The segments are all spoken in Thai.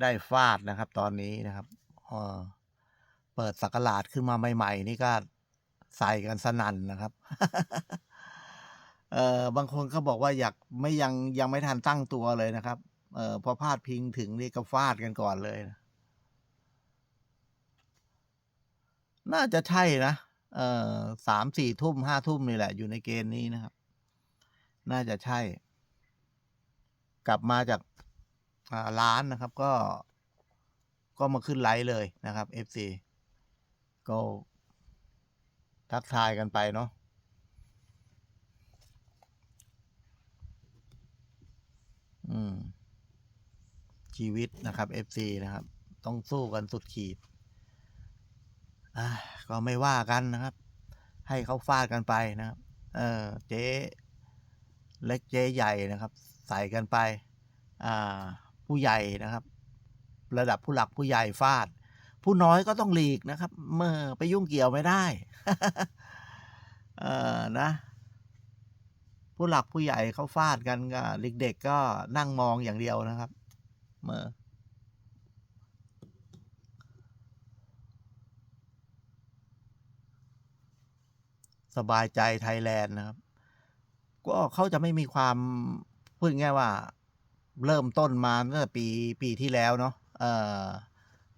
ได้ฟาดนะครับ ตอนนี้นะครับเออเปิดสักราชขึ้นมาใหม่ ๆ นี่ก็ใส่กันสนั่นนะครับ เออบางคนก็บอกว่าอยากไม่ยังยังไม่ทันตั้งตัวเลยนะครับ เออพอพาดพิงถึงนี่ก็ฟาดกันก่อนเลยนะน่าจะใช่นะ เออสามสี่ทุ่มห้าทุ่มนี่แหละ อยู่ในเกณฑ์นี้นะครับ น่าจะใช่ กลับมาจาก อ่าร้านนะครับก็ ก็มาขึ้นไลฟ์เลยนะครับ FC ก็ทักทายกันไปเนาะอืม ชีวิตนะครับ FC นะครับ ต้องสู้กันสุดขีด อ่าก็ไม่ว่ากันนะครับ ให้เขาฟาดกันไปนะครับ เออเจ๊เล็กเจ๊ใหญ่นะครับ ใส่กันไป อ่า ผู้ใหญ่นะครับ ระดับผู้หลักผู้ใหญ่ฟาด ผู้น้อยก็ต้องหลีกนะครับ เมื่อไปยุ่งเกี่ยวไม่ได้ เออนะ ผู้หลักผู้ใหญ่เขาฟาดกันก็เด็กๆก็นั่งมองอย่างเดียวนะครับ เมื่อสบายใจไทยแลนด์นะครับ ก็เขาจะไม่มีความพูดง่ายว่า เริ่มต้นมาตั้งแต่ปีปีที่แล้วเนาะเอ่อ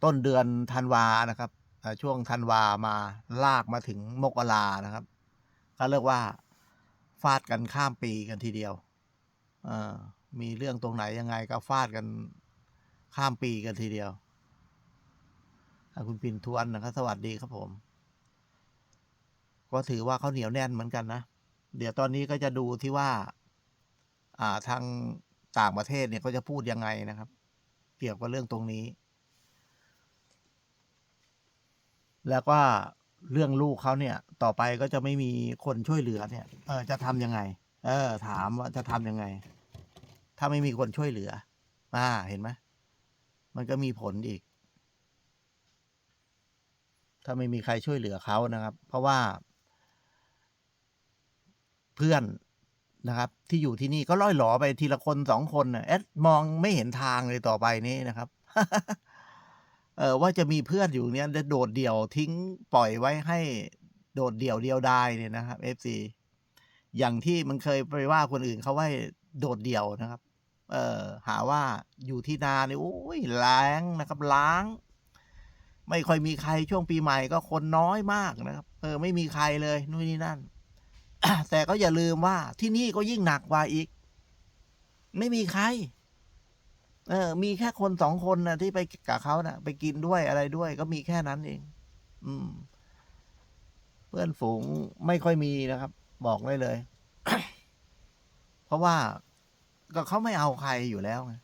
ต้นเดือนธันวานะครับช่วงธันวามาลากมาถึงมกรานะครับ ก็เรียกว่าฟาดกันข้ามปีกันทีเดียวเอ่อมีเรื่องตรงไหนยังไงก็ฟาดกันข้ามปีกันทีเดียวคุณปินทวนนะครับสวัสดีครับผม ก็ถือว่าเขาเหนียวแน่นเหมือนกันนะ เดี๋ยวตอนนี้ก็จะดูที่ว่า อ่าทาง ต่างประเทศเนี่ยเขาจะพูดยังไงนะครับ เกี่ยวกับเรื่องตรงนี้ แล้วก็เรื่องลูกเขาเนี่ย ต่อไปก็จะไม่มีคนช่วยเหลือเนี่ย เออจะทำยังไง เออ ถามว่าจะทำยังไง ถ้าไม่มีคนช่วยเหลือ อ่า เห็นไหมมันก็มีผลอีก ถ้าไม่มีใครช่วยเหลือเขานะครับ เพราะว่า เพื่อน นะครับ ที่อยู่ที่นี่ก็ล่อยหลอไปทีละคนสองคนนะแอดมองไม่เห็นทางเลยต่อไปนี้นะครับเออว่าจะมีเพื่อนอยู่เนี้ยจะโดดเดี่ยวทิ้งปล่อยไว้ให้โดดเดี่ยวเดียวดายเนี่ยนะครับ FC อย่างที่มันเคยไปว่าคนอื่นเขาว่าโดดเดี่ยวนะครับ เออหาว่าอยู่ที่นาเนี่ยโอ้ยล้างนะครับล้าง ไม่ค่อยมีใครช่วงปีใหม่ก็คนน้อยมากนะครับ เออ ไม่มีใครเลยนู่นนี่นั่น แต่ก็อย่าลืมว่าที่นี่ก็ยิ่งหนักกว่าอีก ไม่มีใคร เออ มีแค่คนสองคนนะที่ไปกับเขานะไปกินด้วยอะไรด้วย ก็มีแค่นั้นเอง อืม เพื่อนฝูงไม่ค่อยมีนะครับ บอกได้เลย เพราะว่าก็เขาไม่เอาใครอยู่แล้วไง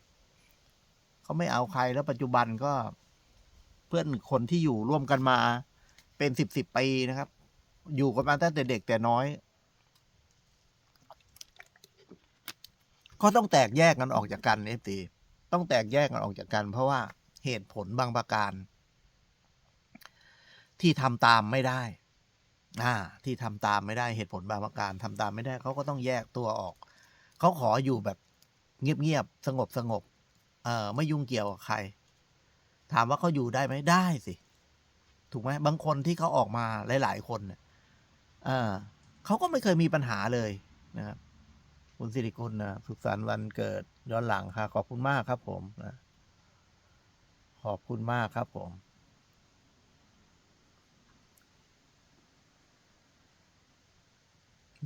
เขาไม่เอาใครแล้วปัจจุบันก็ เพื่อนคนที่อยู่ร่วมกันมา เป็นสิบสิบปีนะครับ อยู่กันมาตั้งแต่เด็กแต่น้อย ก็ต้องแตกแยกกันออกจากกันเอฟตีต้องแตกแยกกันออกจากกัน เพราะว่าเหตุผลบางประการ ที่ทำตามไม่ได้อ่าที่ทำตามไม่ได้เหตุผลบางประการทำตามไม่ได้เขาก็ต้องแยกตัวออก เขาขออยู่แบบเงียบๆสงบสงบเอ่อไม่ยุ่งเกี่ยวกับใคร ถามว่าเขาอยู่ได้ไหมได้สิ ถูกไหมบางคนที่เขาออกมาหลาย ๆ คนเนี่ยเออเขาก็ไม่เคยมีปัญหาเลยนะครับ คุณสิริกุลนะสุขสันต์วันเกิดย้อนหลังค่ะ ขอบคุณมากครับผมนะขอบคุณมากครับผม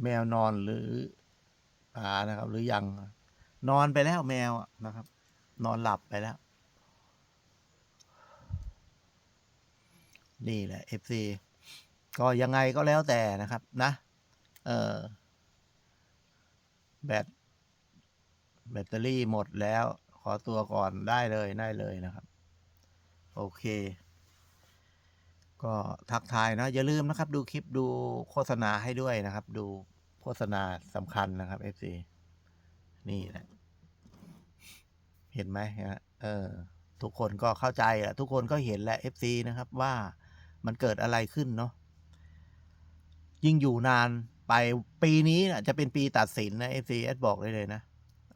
แมวนอนหรืออ่านะครับ หรือยัง นอนไปแล้วแมวนะครับ นอนหลับไปแล้ว นี่แหละ FC ก็ยังไงก็แล้วแต่นะครับ นะ เออ แบตแบตเตอรี่หมดแล้ว ขอตัวก่อนได้เลยได้เลยนะครับ โอเค ก็ทักทายนะ อย่าลืมนะครับ ดูคลิปดูโฆษณาให้ด้วยนะครับ ดูโฆษณาสำคัญนะครับ FC นี่แหละเห็นไหมฮะเออ ทุกคนก็เข้าใจแหละทุกคนก็เห็นแหละ FC นะครับ ว่ามันเกิดอะไรขึ้นเนาะยิ่งอยู่นาน ไปปีนี้นะจะเป็นปีตัดสินนะ FC เอสบอกได้เลยนะ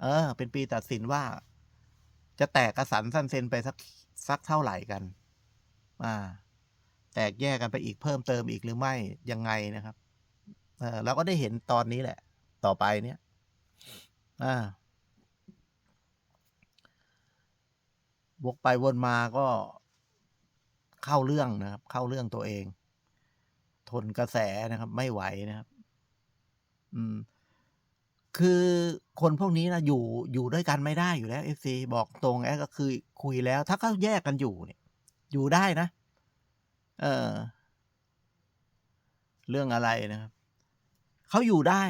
เออ เป็นปีตัดสินว่า จะแตกกระสันสั้นเซนไปสักสักเท่าไหร่กัน อ่า แตกแยกกันไปอีกเพิ่มเติมอีกหรือไม่ยังไงนะครับ เออเราก็ได้เห็นตอนนี้แหละ ต่อไปเนี่ย อ่าวกไปวนมาก็เข้าเรื่องนะครับ เข้าเรื่องตัวเอง ทนกระแสนะครับ ไม่ไหวนะครับ อืม คือคนพวกนี้นะอยู่อยู่ด้วยกันไม่ได้อยู่แล้วเอฟซีบอกตรงแอก็คือคุยแล้ว ถ้าเขาแยกกันอยู่เนี่ย อยู่ได้นะ เออ เรื่องอะไรนะครับเขาอยู่ได้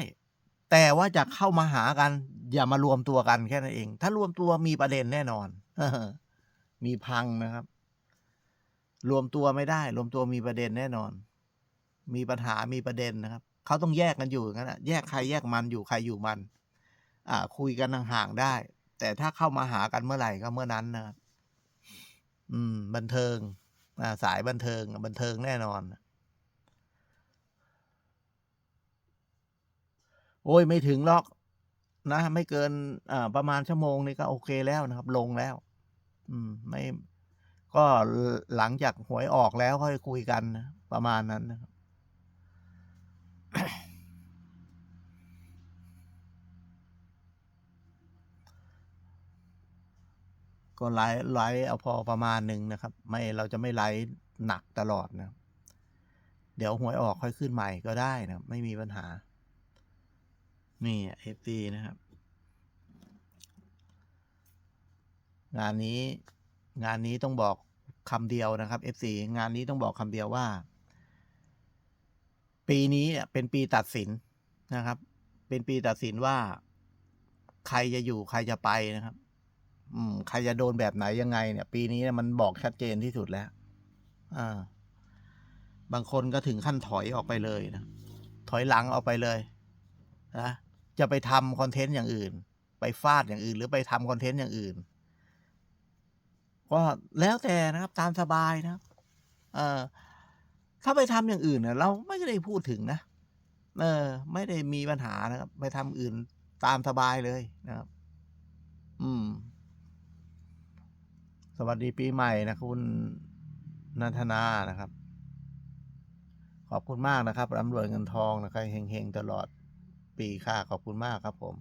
แต่ว่าจะเข้ามาหากัน อย่ามารวมตัวกันแค่นั้นเอง ถ้ารวมตัวมีประเด็นแน่นอนมีพังนะครับ รวมตัวไม่ได้ รวมตัวมีประเด็นแน่นอน มีปัญหามีประเด็นนะครับ เขาต้องแยกกันอยู่งั้นนะแยกใครแยกมันอยู่ใครอยู่มัน อ่า คุยกันห่างๆได้ แต่ถ้าเข้ามาหากันเมื่อไหร่ก็เมื่อนั้นนะครับอืม บันเทิงอ่าสายบันเทิงบันเทิงแน่นอน โอ้ยไม่ถึงหรอกนะ ไม่เกินอ่าประมาณชั่วโมงนี้ก็โอเคแล้วนะครับ ลงแล้ว อืม ไม่ก็หลังจากหวยออกแล้วค่อยคุยกันนะประมาณนั้นนะครับ ก็ไลฟ์ไลฟ์เอาพอประมาณหนึ่งนะครับ ไม่เราจะไม่ไลฟ์หนักตลอดนะ เดี๋ยวหวยออกค่อยขึ้นใหม่ก็ได้นะ ไม่มีปัญหา นี่เอฟซีนะครับ งานนี้งานนี้ต้องบอกคำเดียวนะครับ FC งานนี้ต้องบอกคำเดียวว่า ปีนี้เป็นปีตัดสินนะครับ เป็นปีตัดสินว่า ใครจะอยู่ใครจะไปนะครับ อืม ใครจะโดนแบบไหนยังไง เนี่ย ปีนี้เนี่ยมันบอกชัดเจนที่สุดแล้ว อ่า บางคนก็ถึงขั้นถอยออกไปเลยนะถอยหลังออกไปเลยนะจะไปทำคอนเทนต์อย่างอื่น ไปฟาดอย่างอื่น หรือไปทำคอนเทนต์อย่างอื่น ก็แล้วแต่นะครับ ตามสบายนะครับ เออ ถ้าไปทำอย่างอื่นเนี่ยเราไม่ได้พูดถึงนะเออ ไม่ได้มีปัญหานะครับ ไปทำอื่นตามสบายเลยนะครับ อืม สวัสดีปีใหม่นะคุณนันทนานะครับ ขอบคุณมากนะครับร่ำรวยเงินทองนะครับเฮงๆตลอดปีค่ะขอบคุณมากครับผม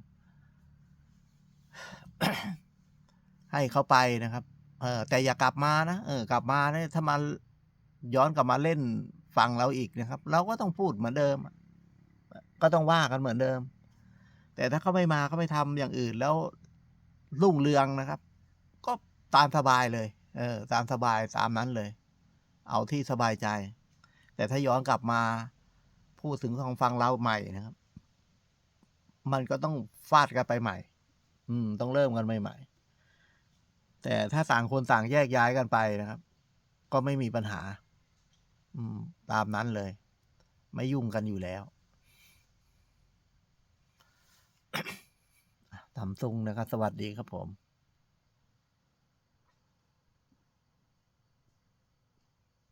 ให้เขาไปนะครับ เออแต่อย่ากลับมานะเออกลับมาเนี่ยถ้ามา ย้อนกลับมาเล่นฟังเราอีกนะครับ เราก็ต้องพูดเหมือนเดิม ก็ต้องว่ากันเหมือนเดิม แต่ถ้าเขาไม่มาเขาไม่ทำอย่างอื่นแล้วรุ่งเรืองนะครับ ก็ตามสบายเลย เออ ตามสบายตามนั้นเลย เอาที่สบายใจ แต่ถ้าย้อนกลับมาพูดถึงทางฟังเราใหม่นะครับ มันก็ต้องฟาดกันไปใหม่ อืม ต้องเริ่มกันใหม่ๆแต่ถ้าต่างคนต่างแยกย้ายกันไปนะครับ ก็ไม่มีปัญหา ตามนั้นเลย ไม่ยุ่งกันอยู่แล้วทำซุงนะครับ สวัสดีครับผม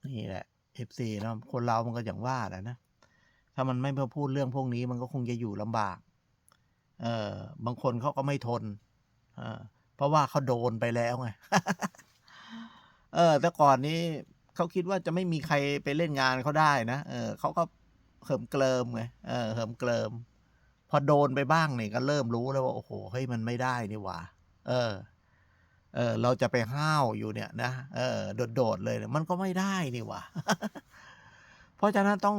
นี่แหละ FC เนอะคนเรามันก็อย่างว่าแหละนะ ถ้ามันไม่มาพูดเรื่องพวกนี้มันก็คงจะอยู่ลำบาก เออบางคนเขาก็ไม่ทน เออเพราะว่าเขาโดนไปแล้วไง เออ แต่ก่อนนี้ เขาคิดว่าจะไม่มีใครไปเล่นงานเขาได้นะเออเขาก็เหิมเกลิมไงเออเหิมเกลิม พอโดนไปบ้างเนี่ยก็เริ่มรู้แล้วว่าโอ้โหเฮ้ยมันไม่ได้นี่หว่า เออ เออ เราจะไปห้าวอยู่เนี่ยนะเออโดดๆเลยเนี่ยมันก็ไม่ได้นี่หว่า เพราะฉะนั้นต้อง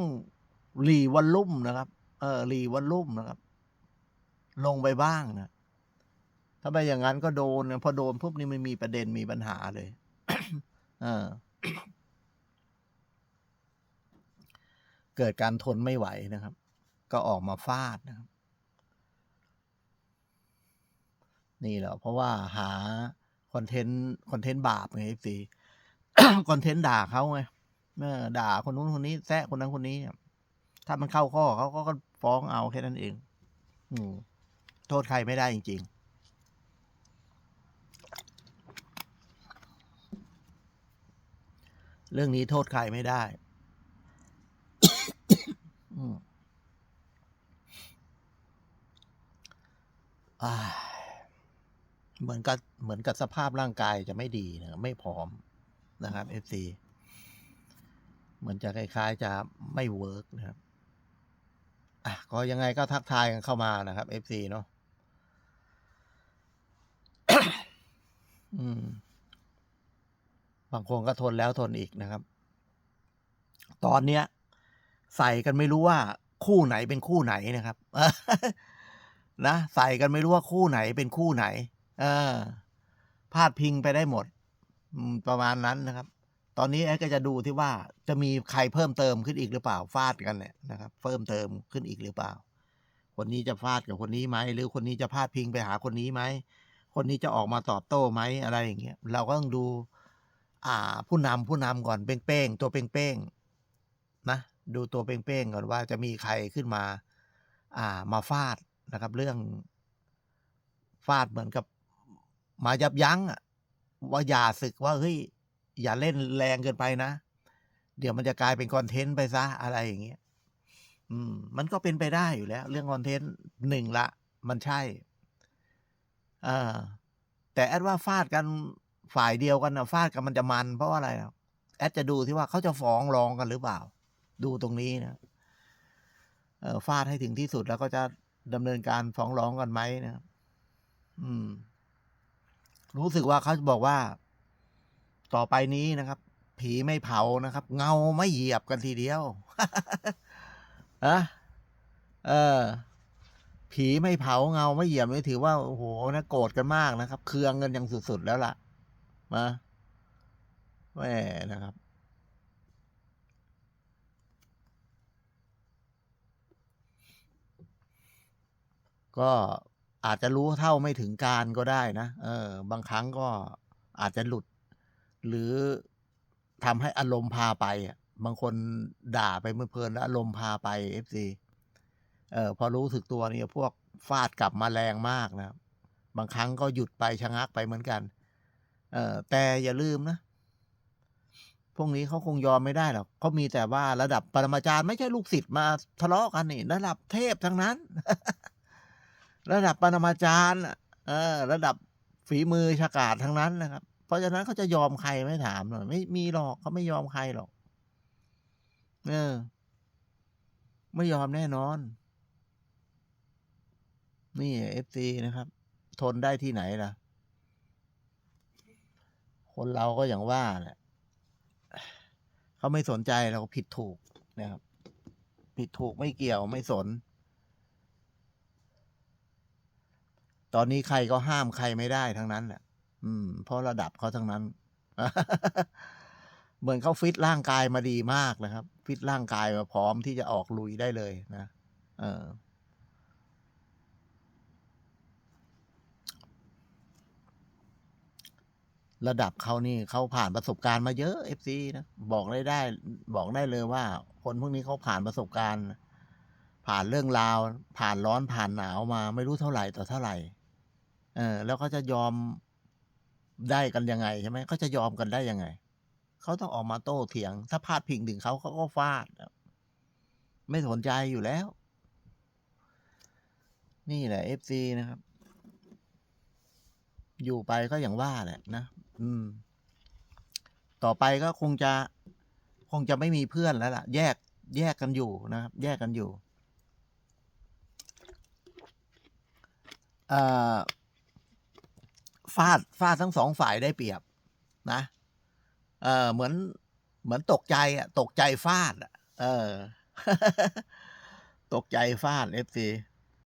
รีวันลุ่มนะครับ เออรีวันลุ่มนะครับ ลงไปบ้างนะถ้าไปอย่างนั้นก็โดนนะพอโดนปุ๊บนี่มันมีประเด็นมีปัญหาเลย เออ เกิดการทนไม่ไหวนะครับ ก็ออกมาฟาดนะครับ นี่แหละเพราะว่าหาคอนเทนต์คอนเทนต์บาปไงสิคอนเทนต์ด่าเขาไงเออด่าคนนู้นคนนี้แซะคนนั้นคนนี้ถ้ามันเข้าข้อเขาก็ก็ฟ้องเอาแค่นั้นเอง อืมโทษใครไม่ได้จริง ๆเรื่องนี้โทษใครไม่ได้ อืมอ่าเมื่อย มือนกับ เหมือนกับสภาพร่างกายจะไม่ดีนะครับไม่พร้อมนะครับ FC เหมือนจะคล้ายๆจะไม่เวิร์กนะครับอะก็ยังไงก็ทักทายกันเข้ามานะครับ FC เนาะอืมบางคนก็ทนแล้วทนอีกนะครับ ตอนเนี้ย ใส่กันไม่รู้ว่า คู่ไหนเป็นคู่ไหนนะครับนะใส่กันไม่รู้ว่าคู่ไหนเป็นคู่ไหน เออ พาดพิงไปได้หมดประมาณนั้นนะครับ ตอนนี้แอดก็จะดูที่ว่าจะมีใครเพิ่มเติมขึ้นอีกหรือเปล่าฟาดกันเนี่ยนะครับ เพิ่มเติมขึ้นอีกหรือเปล่า คนนี้จะฟาดกับคนนี้ไหมหรือคนนี้จะพาดพิงไปหาคนนี้ไหมคนนี้จะออกมาตอบโต้ไหมอะไรอย่างเงี้ยเราก็ต้องดู อ่า ผู้นำผู้นำก่อนเป้งๆตัวเป้งๆนะดูตัวเป้งๆก่อนว่าจะมีใครขึ้นมา อ่ามาฟาดนะครับ เรื่องฟาดเหมือนกับ มายับยั้งว่าอย่าศึกว่าเฮ้ยอย่าเล่นแรงเกินไปนะ เดี๋ยวมันจะกลายเป็นคอนเทนต์ไปซะอะไรอย่างเงี้ยอืม มันก็เป็นไปได้อยู่แล้ว เรื่องคอนเทนต์หนึ่งละ มันใช่เออแต่แอดว่าฟาดกันฝ่ายเดียวกันนะฟาดกันมันจะมัน เพราะว่าอะไรแอดจะดูที่ว่าเขาจะฟ้องร้องกันหรือเปล่า ดูตรงนี้นะฟาดให้ถึงที่สุดแล้วก็จะดำเนินการฟ้องร้องกันไหมนะอืม รู้สึกว่าเขาจะบอกว่า ต่อไปนี้นะครับ ผีไม่เผานะครับ เงาไม่เหยียบกันทีเดียวอะเออ ผีไม่เผาเงาไม่เหยียบนี่ถือว่าโอ้โหนะโกรธกันมากนะครับ เคืองกันอย่างสุดๆแล้วล่ะ มาแหมนะครับก็ อาจจะรู้เท่าไม่ถึงการก็ได้นะ เออ บางครั้งก็อาจจะหลุด หรือทำให้อารมณ์พาไปอะบางคนด่าไปเพลินแล้วอารมณ์พาไปเอฟซีเออพอรู้สึกตัวเนี่ยพวกฟาดกลับมาแรงมากนะ บางครั้งก็หยุดไปชะงักไปเหมือนกัน เออแต่อย่าลืมนะ พวกนี้เขาคงยอมไม่ได้หรอกเขามีแต่ว่าระดับปรมาจารย์ไม่ใช่ลูกศิษย์มาทะเลาะกันนี่ ระดับเทพทั้งนั้น ระดับปรมาจารย์นะเออ ระดับฝีมือฉกาจทั้งนั้นนะครับ เพราะฉะนั้นเขาจะยอมใครไม่ถามหน่อยไม่มีหรอกเขาไม่ยอมใครหรอก เออ ไม่ยอมแน่นอน นี่เอฟซีนะครับ ทนได้ที่ไหนล่ะ คนเราก็อย่างว่าแหละเขาไม่สนใจเราผิดถูกนะครับ ผิดถูกไม่เกี่ยวไม่สน ตอนนี้ใครก็ห้ามใครไม่ได้ทั้งนั้นแหละอืม เพราะระดับเขาทั้งนั้น เหมือนเขาฟิตร่างกายมาดีมากนะครับ ฟิตร่างกายมาพร้อมที่จะออกลุยได้เลยนะเออระดับเขานี่เขาผ่านประสบการณ์มาเยอะเอฟซีนะบอกได้ได้ บอกได้เลยว่า คนพวกนี้เขาผ่านประสบการณ์ ผ่านเรื่องราว ผ่านร้อนผ่านหนาวมา ไม่รู้เท่าไหร่ต่อเท่าไหร่ เออ แล้วเขาจะยอมได้กันยังไงใช่ไหมเขาจะยอมกันได้ยังไง เขาต้องออกมาโต้เถียง ถ้าพลาดพิงถึงเขาเขาก็ฟาด ไม่สนใจอยู่แล้ว นี่แหละเอฟซีนะครับ อยู่ไปก็อย่างว่าแหละนะอืม ต่อไปก็คงจะคงจะไม่มีเพื่อนแล้วล่ะ แยกแยกกันอยู่นะครับ แยกกันอยู่ เอ่อ ฟาดฟาดทั้งสองฝ่ายได้เปรียบนะ เออเหมือนเหมือนตกใจอะ ตกใจฟาดอะ เออ ตกใจฟาดเอฟซี